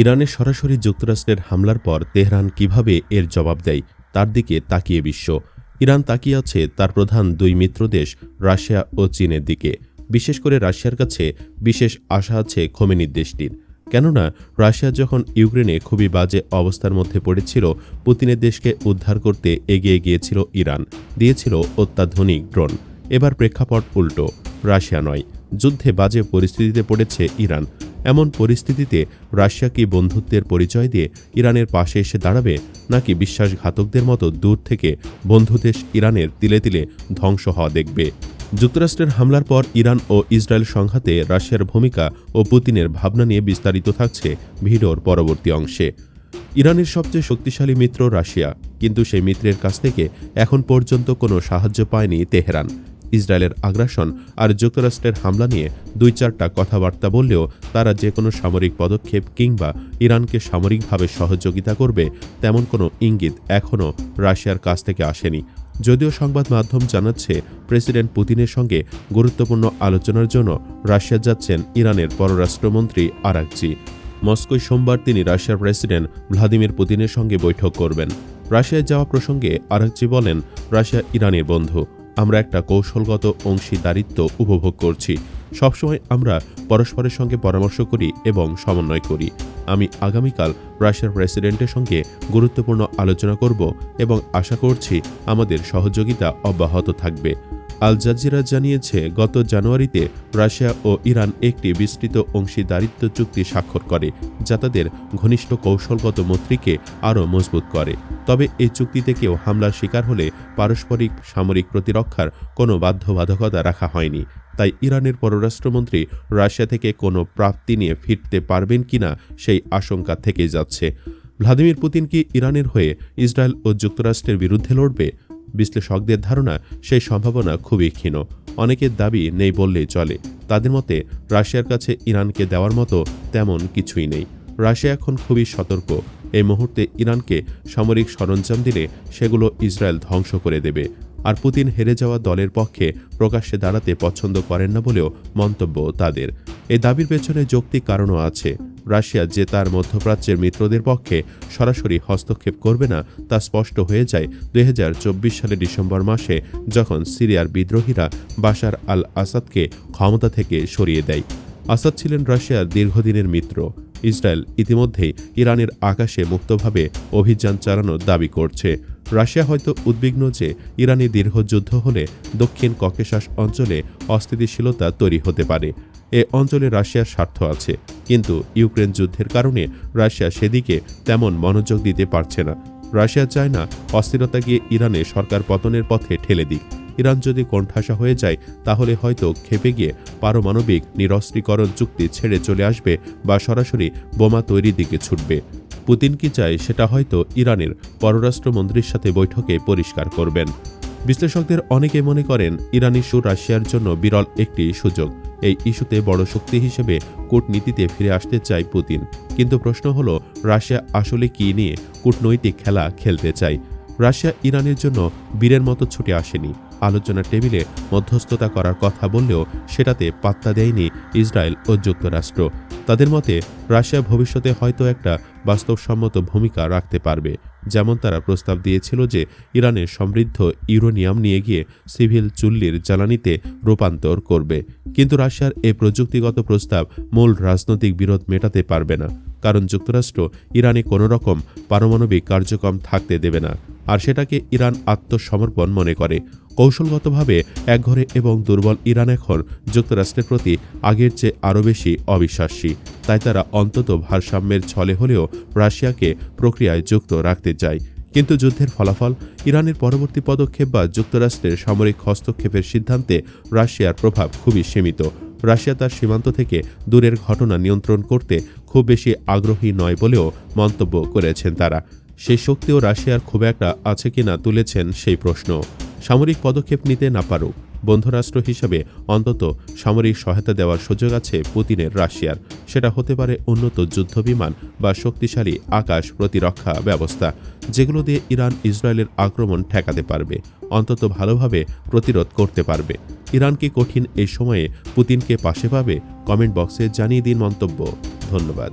ইরানের সরাসরি যুক্তরাষ্ট্রের হামলার পর তেহরান কীভাবে এর জবাব দেয়, তার দিকে তাকিয়ে বিশ্ব। ইরান তাকিয়ে আছে তার প্রধান দুই মিত্র দেশ, রাশিয়া ও চীনের দিকে। বিশেষ করে রাশিয়ার কাছে বিশেষ আশা আছে খোমেনির দেশটির। কেননা, রাশিয়া যখন ইউক্রেনে খুবই বাজে অবস্থার মধ্যে পড়েছিল, পুতিনের দেশকে উদ্ধার করতে এগিয়ে গিয়েছিল ইরান, দিয়েছিল অত্যাধুনিক ড্রোন। এবার প্রেক্ষাপট উল্টো, রাশিয়া নয়। যুদ্ধে বাজে পরিস্থিতিতে পড়েছে ইরান। এমন পরিস্থিতিতে রাশিয়া কি বন্ধুত্বের পরিচয় দিয়ে ইরানের পাশে এসে দাঁড়াবে, নাকি বিশ্বাসঘাতকদের মতো দূর থেকে বন্ধুদেশ ইরানের তিলে তিলে ধ্বংস হওয়া দেখবে? যুক্তরাষ্ট্রের হামলার পর ইরান ও ইসরায়েল সংঘাতে রাশিয়ার ভূমিকা ও পুতিনের ভাবনা নিয়ে বিস্তারিত থাকছে ভিডিওর পরবর্তী অংশে। ইরানের সবচেয়ে শক্তিশালী মিত্র রাশিয়া, কিন্তু সেই মিত্রের কাছ থেকে এখন পর্যন্ত কোনো সাহায্য পায়নি তেহরান। ইসরায়েলের আগ্রাসন আর যুক্তরাষ্ট্রের হামলা নিয়ে দুই চারটা কথাবার্তা বললেও তারা যে কোনো সামরিক পদক্ষেপ কিংবা ইরানকে সামরিকভাবে সহযোগিতা করবে তেমন কোনো ইঙ্গিত এখনও রাশিয়ার কাছ থেকে আসেনি। যদিও সংবাদ মাধ্যম জানাচ্ছে, প্রেসিডেন্ট পুতিনের সঙ্গে গুরুত্বপূর্ণ আলোচনার জন্য রাশিয়া যাচ্ছেন ইরানের পররাষ্ট্রমন্ত্রী আরাকজি মস্কোয় সোমবার তিনি রাশিয়ার প্রেসিডেন্ট ভ্লাদিমির পুতিনের সঙ্গে বৈঠক করবেন। রাশিয়ায় যাওয়া প্রসঙ্গে আরাকজি বলেন, রাশিয়া ইরানের বন্ধু। আমরা একটা কৌশলগত অংশীদারিত্ব উপভোগ করছি। সবসময় আমরা পরস্পরের সঙ্গে পরামর্শ করি এবং সমন্বয় করি। আমি আগামীকাল রাশিয়ার প্রেসিডেন্টের সঙ্গে গুরুত্বপূর্ণ আলোচনা করব এবং আশা করছি আমাদের সহযোগিতা অব্যাহত থাকবে। আল জাজিরা জানিয়েছে, গত জানুয়ারিতে রাশিয়া ও ইরান একটি বিস্তৃত অংশীদারিত্ব চুক্তি স্বাক্ষর করে, যা তাদের ঘনিষ্ঠ কৌশলগত মৈত্রীকে আরও মজবুত করে। তবে এই চুক্তিতে কেউ হামলার শিকার হলে পারস্পরিক সামরিক প্রতিরক্ষার কোনো বাধ্যবাধকতা রাখা হয়নি। তাই ইরানের পররাষ্ট্রমন্ত্রী রাশিয়া থেকে কোনো প্রাপ্তি নিয়ে ফিরতে পারবেন কিনা সেই আশঙ্কা থেকে যাচ্ছে। ভ্লাদিমির পুতিন কি ইরানের হয়ে ইসরায়েল ও যুক্তরাষ্ট্রের বিরুদ্ধে লড়বে? বিশ্লেষকদের ধারণা সেই সম্ভাবনা খুবই ক্ষীণ। অনেকের দাবি নেই বললেই চলে। তাদের মতে, রাশিয়ার কাছে ইরানকে দেওয়ার মতো তেমন কিছুই নেই। রাশিয়া এখন খুবই সতর্ক। এই মুহূর্তে ইরানকে সামরিক সরঞ্জাম দিলে সেগুলো ইসরায়েল ধ্বংস করে দেবে। আর পুতিন হেরে যাওয়া দলের পক্ষে প্রকাশ্যে দাঁড়াতে পছন্দ করেন না বলেও মন্তব্য তাদের। এই দাবির পেছনে যৌক্তিক কারণও আছে। রাশিয়া যে তার মধ্যপ্রাচ্যের মিত্রদের পক্ষে সরাসরি হস্তক্ষেপ করবে না তা স্পষ্ট হয়ে যায় দুই সালে ডিসেম্বর মাসে, যখন সিরিয়ার বিদ্রোহীরা বাশার আল আসাদকে ক্ষমতা থেকে সরিয়ে দেয়। আসাদ ছিলেন রাশিয়ার দীর্ঘদিনের মিত্র। ইসরায়েল ইতিমধ্যেই ইরানের আকাশে মুক্তভাবে অভিযান চালানোর দাবি করছে। রাশিয়া হয়তো উদ্বিগ্ন যে ইরানি দীর্ঘ যুদ্ধ হলে দক্ষিণ ককেশাস অঞ্চলে অস্থিতিশীলতা তৈরি হতে পারে। এ অঞ্চলে রাশিয়ার স্বার্থ আছে, কিন্তু ইউক্রেন যুদ্ধের কারণে রাশিয়া সেদিকে তেমন মনোযোগ দিতে পারছে না। রাশিয়া চায় না অস্থিরতা গিয়ে ইরানে সরকার পতনের পথে ঠেলে দিক। ইরান যদি কোণঠাসা হয়ে যায়, তাহলে হয়তো খেপে গিয়ে পারমাণবিক নিরস্ত্রীকরণ চুক্তি ছেড়ে চলে আসবে বা সরাসরি বোমা তৈরির দিকে ছুটবে। পুতিন কি চায় সেটা হয়তো ইরানের পররাষ্ট্রমন্ত্রীর সাথে বৈঠকে পরিষ্কার করবেন। বিশ্লেষকদের অনেকে মনে করেন, ইরান ইস্যু রাশিয়ার জন্য বিরল একটি সুযোগ। এই ইস্যুতে বড় শক্তি হিসেবে কূটনীতিতে ফিরে আসতে চায় পুতিন। কিন্তু প্রশ্ন হলো, রাশিয়া আসলে কি নিয়ে কূটনৈতিক খেলা খেলতে চায়? রাশিয়া ইরানের জন্য বীরের মতো ছুটে আসেনি। আলোচনার টেবিলে মধ্যস্থতা করার কথা বললেও সেটাতে পাত্তা দেয়নি ইসরায়েল ও যুক্তরাষ্ট্র। তাদের মতে, রাশিয়া ভবিষ্যতে হয়তো একটা বাস্তবসম্মত ভূমিকা রাখতে পারবে, যেমন তারা প্রস্তাব দিয়েছিল যে ইরানের সমৃদ্ধ ইউরোনিয়াম নিয়ে গিয়ে সিভিল চুল্লির জ্বালানিতে রূপান্তর করবে। কিন্তু রাশিয়ার এ প্রযুক্তিগত প্রস্তাব মূল রাজনৈতিক বিরোধ মেটাতে পারবে না, কারণ যুক্তরাষ্ট্র ইরানে কোনো রকম পারমাণবিক কার্যক্রম থাকতে দেবে না, আর সেটাকে ইরান আত্মসমর্পণ মনে করে। কৌশলগতভাবে একঘরে এবং দুর্বল ইরান এখন যুক্তরাষ্ট্রের প্রতি আগের চেয়ে আরও বেশি অবিশ্বাসী। তাই তারা অন্তত ভারসাম্যের ছলে হলেও রাশিয়াকে প্রক্রিয়ায় যুক্ত রাখতে চায়। কিন্তু যুদ্ধের ফলাফল, ইরানের পরবর্তী পদক্ষেপ বা যুক্তরাষ্ট্রের সামরিক হস্তক্ষেপের সিদ্ধান্তে রাশিয়ার প্রভাব খুবই সীমিত। রাশিয়া তার সীমান্ত থেকে দূরের ঘটনা নিয়ন্ত্রণ করতে খুব বেশি আগ্রহী নয় বলেও মন্তব্য করেছেন তারা। সেই শক্তিও রাশিয়ার খুব একটা আছে কিনা তুলেছেন সেই প্রশ্ন। সামরিক পদক্ষেপ নিতে না পারুক। বন্ধুরাষ্ট্র হিসেবে অন্তত সামরিক সহায়তা দেওয়ার সুযোগ আছে পুতিনের রাশিয়ার। সেটা হতে পারে উন্নত যুদ্ধবিমান বা শক্তিশালী আকাশ প্রতিরক্ষা ব্যবস্থা, যেগুলো দিয়ে ইরান ইসরায়েলের আক্রমণ ঠেকাতে পারবে, অন্তত ভালোভাবে প্রতিরোধ করতে পারবে। ইরান কি কঠিন এই সময়ে পুতিনকে পাশে পাবে? কমেন্ট বক্সে জানিয়ে দিন মন্তব্য। ধন্যবাদ।